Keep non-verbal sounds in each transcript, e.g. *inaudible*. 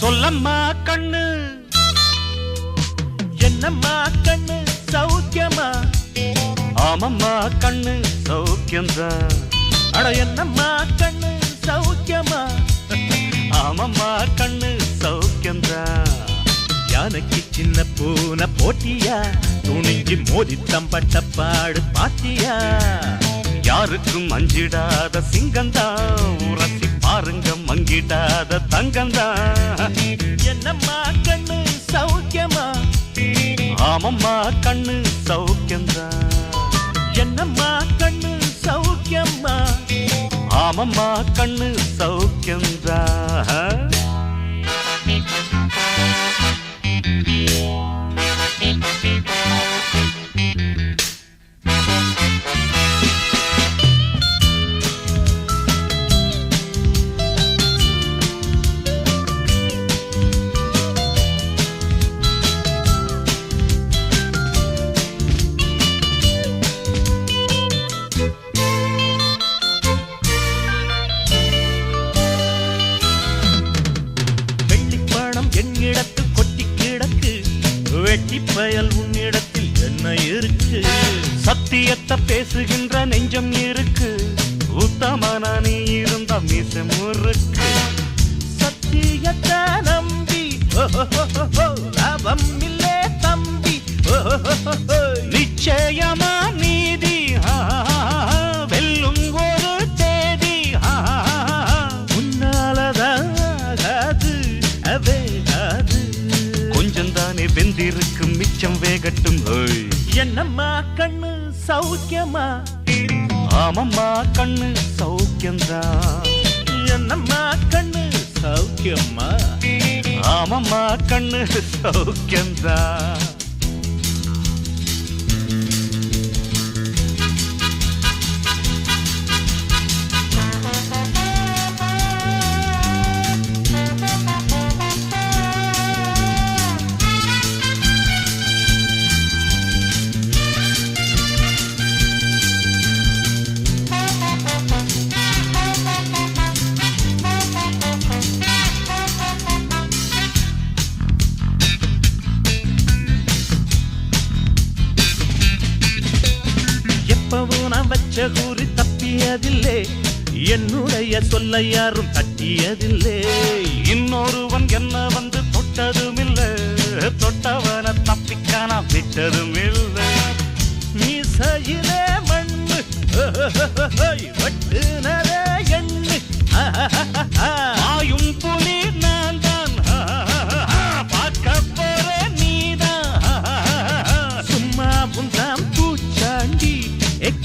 சொல்லம்மா கண்ணு. என்னம்மா கண்ணு? சௌக்கியமா? ஆமம்மா கண்ணு சௌக்கியம்தான். அட என்னம்மா கண்ணு? சௌக்கியமா? ஆமம்மா கண்ணு சௌக்கியம்தான். யானைக்கு சின்ன பூனை போட்டியா? துணிஞ்சு மோதி தம்பட்ட பாடு பாத்தியா? யாருக்கும் அஞ்சிடாத சிங்கந்தா உரசி பாருங்க மங்கிடாத தங்கந்தா என்னம்மா கண்ணு சௌக்கியமா? ஆமம்மா கண்ணு சௌக்கியந்தா என்னம்மா கண்ணு சௌக்கியம்மா ஆமம்மா கண்ணு சௌக்கியந்தா இடத்தில் என்ன இருக்கு? சத்தியத்தை பேசுகின்ற நெஞ்சம் இருக்கு. உத்தமன நீ இருந்த மீசம் இருக்கு சத்தியத்தை நம்பி லாபம் வெந்திருக்கும் மிச்சம் வேகட்டும். என்னம்மா கண்ணு சௌக்கியமா? ஆமம்மா கண்ணு சௌக்கியம்தான் என்னம்மா கண்ணு சௌக்கியமா ஆமம்மா கண்ணு சௌக்கியம்தான் கூறி தப்பியதில்லை. என்னுடைய சொல்ல யாரும் தட்டியதில்லை. இன்னொருவன் என்ன வந்து தொட்டதும் இல்ல தொட்டவன தப்பிக்கான விட்டதும் இல்லை மீசையிலே மண்ணு. *laughs* வட்டுனதே எண்ணு. *laughs*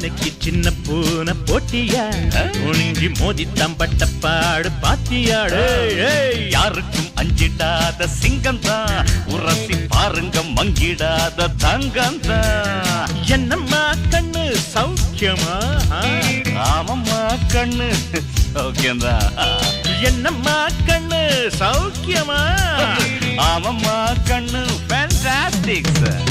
யானைக்கு சின்ன பூனை போட்டியா? ஒழுங்கி மோதி தம்பட்ட பாடு பாத்தியாடு யாருக்கும் அஞ்சிடாத சிங்கம் தான் உரசி பாருங்க மங்கிடாத தங்கம் தான் என்னம்மா கண்ணு சௌக்கியமா? ஆமம்மா கண்ணு சௌக்கியம்தான். என்னம்மா கண்ணு சௌக்கியமா? ஆமம்மா கண்ணு ஃபேண்டாஸ்டிக் சார்